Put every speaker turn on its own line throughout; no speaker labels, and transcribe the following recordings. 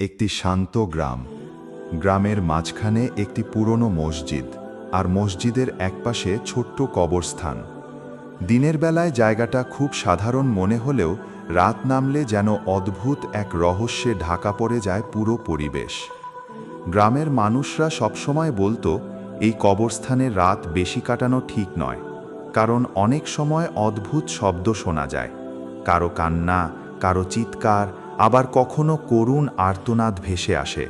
একটি শান্ত গ্রাম। গ্রামের মাঝখানে একটি পুরনো মসজিদ আর মসজিদের একপাশে ছোট্ট কবরস্থান। দিনের বেলায় জায়গাটা খুব সাধারণ মনে হলেও রাত নামলে যেন অদ্ভুত এক রহস্যে ঢাকা পড়ে যায় পুরো পরিবেশ। গ্রামের মানুষরা সবসময় বলতো, এই কবরস্থানে রাত বেশি কাটানো ঠিক নয়। কারণ অনেক সময় অদ্ভুত শব্দ শোনা যায়। কারও কান্না, কারও চিৎকার আবার কখনো করুণ আর্তনাদ ভেসে আসে।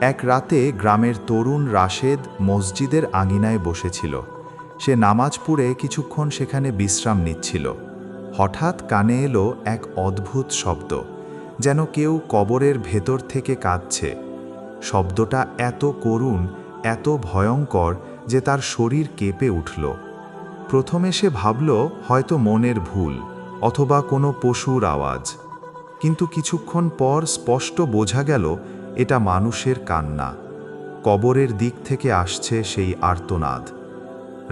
এক রাতে গ্রামের তরুণ রাশেদ মসজিদের আঙিনায় বসেছিল। সে নামাজ পড়ে কিছুক্ষণ সেখানে বিশ্রাম নিচ্ছিল। হঠাৎ কানে এলো এক অদ্ভুত শব্দ, যেন কেউ কবরের ভেতর থেকে কাঁদছে। শব্দটা এত করুণ, এত ভয়ঙ্কর যে তার শরীর কেঁপে উঠল। প্রথমে সে ভাবল হয়তো মনের ভুল অথবা কোনো পশুর আওয়াজ। কিন্তু কিছুক্ষণ পর স্পষ্ট বোঝা গেল, এটা মানুষের কান্না। কবরের দিক থেকে আসছে সেই আর্তনাদ।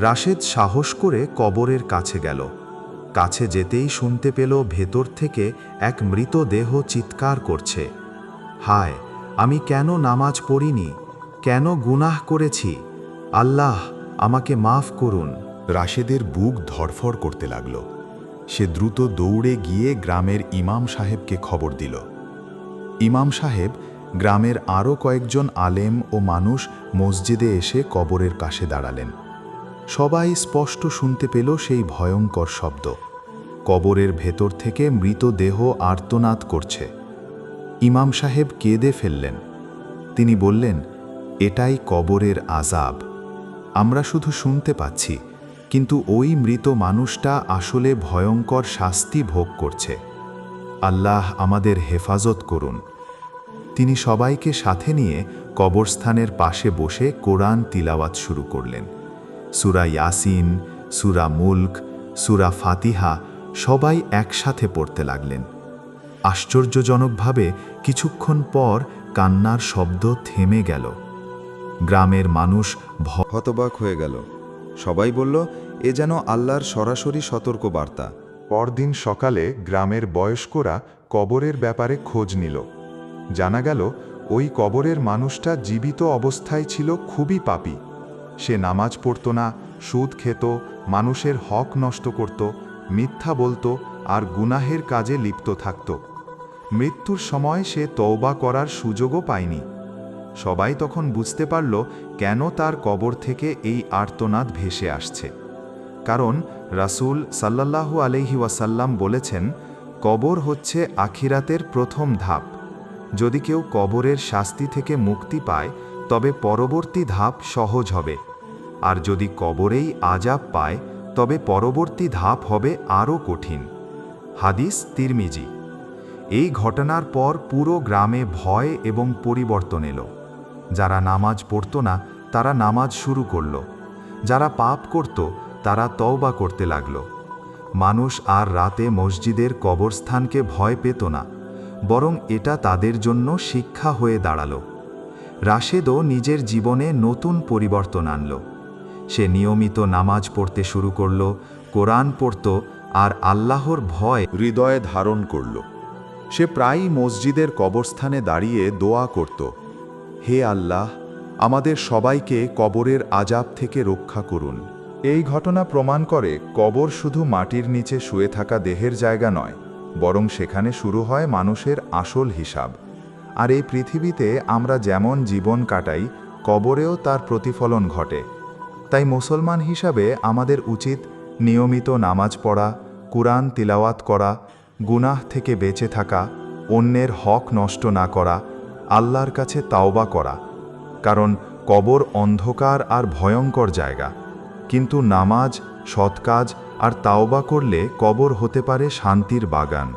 রাশেদ সাহস করে কবরের কাছে গেল। কাছে যেতেই শুনতে পেল ভেতর থেকে এক মৃতদেহ চিৎকার করছে। হায়, আমি কেন নামাজ পড়িনি? কেন গুনাহ করেছি? আল্লাহ, আমাকে মাফ করুন। রাশেদের বুক ধরফর করতে লাগল। সে দ্রুত দৌড়ে গিয়ে গ্রামের ইমাম সাহেবকে খবর দিল। ইমাম সাহেব গ্রামের আরও কয়েকজন আলেম ও মানুষ মসজিদে এসে কবরের কাছে দাঁড়ালেন। সবাই স্পষ্ট শুনতে পেল সেই ভয়ঙ্কর শব্দ। কবরের ভেতর থেকে মৃতদেহ আর্তনাদ করছে। ইমাম সাহেব কেঁদে ফেললেন। তিনি বললেন, এটাই কবরের আজাব আমরা শুধু শুনতে পাচ্ছি কিন্তু ওই মৃত মানুষটা আসলে ভয়ঙ্কর শাস্তি ভোগ করছে। আল্লাহ আমাদের হেফাজত করুন। তিনি সবাইকে সাথে নিয়ে কবরস্থানের পাশে বসে কোরআন তিলাওয়াত শুরু করলেন। সুরা ইয়াসিন, সুরা মুল্ক, সুরা ফাতিহা সবাই একসাথে পড়তে লাগলেন। আশ্চর্যজনকভাবে কিছুক্ষণ পর কান্নার শব্দ থেমে গেল। গ্রামের মানুষ
হতবাক হয়ে গেল। সবাই বলল, এ যেন আল্লাহর সরাসরি সতর্ক বার্তা
পরদিন সকালে গ্রামের বয়স্করা কবরের ব্যাপারে খোঁজ নিল। জানা গেল, ওই কবরের মানুষটা জীবিত অবস্থায় ছিল খুবই পাপী। সে নামাজ পড়ত না, সুদ খেত, মানুষের হক নষ্ট করত, মিথ্যা বলতো আর গুনাহের কাজে লিপ্ত থাকত। মৃত্যুর সময় সে তওবা করার সুযোগও পায়নি। সবাই তখন বুঝতে পারল কেন তার কবর থেকে এই আর্তনাদ ভেসে আসছে। কারণ রাসূল সাল্লাল্লাহু আলহি ওয়াসাল্লাম বলেছেন, কবর হচ্ছে আখিরাতের প্রথম ধাপ। যদি কেউ কবরের শাস্তি থেকে মুক্তি পায়, তবে পরবর্তী ধাপ সহজ হবে। আর যদি কবরেই আজাব পায়, তবে পরবর্তী ধাপ হবে আরও কঠিন। হাদিস তিরমিজি। এই ঘটনার পর পুরো গ্রামে ভয় এবং পরিবর্তন এলো। যারা নামাজ পড়ত না, তারা নামাজ শুরু করল। যারা পাপ করত, তারা তওবা করতে লাগল। মানুষ আর রাতে মসজিদের কবরস্থানকে ভয় পেত না, বরং এটা তাদের জন্য শিক্ষা হয়ে দাঁড়াল। রাশেদও নিজের জীবনে নতুন পরিবর্তন আনল। সে নিয়মিত নামাজ পড়তে শুরু করল, কোরআন পড়ত আর আল্লাহর ভয় হৃদয়ে ধারণ করল। সে প্রায়ই মসজিদের কবরস্থানে দাঁড়িয়ে দোয়া করত। হে আল্লাহ, আমাদের সবাইকে কবরের আজাব থেকে রক্ষা করুন। এই ঘটনা প্রমাণ করে কবর শুধু মাটির নিচে শুয়ে থাকা দেহের জায়গা নয়, বরং সেখানে শুরু হয় মানুষের আসল হিসাব। আর এই পৃথিবীতে আমরা যেমন জীবন কাটাই, কবরেও তার প্রতিফলন ঘটে। তাই মুসলমান হিসাবে আমাদের উচিত নিয়মিত নামাজ পড়া, কুরআন তিলাওয়াত করা, গুনাহ থেকে বেঁচে থাকা, অন্যের হক নষ্ট না করা আল্লাহর কাছে তাওবা করা, কারণ কবর অন্ধকার আর ভয়ঙ্কর জায়গা। কিন্তু নামাজ সৎকাজ আর তাওবা করলে কবর হতে পারে শান্তির বাগান।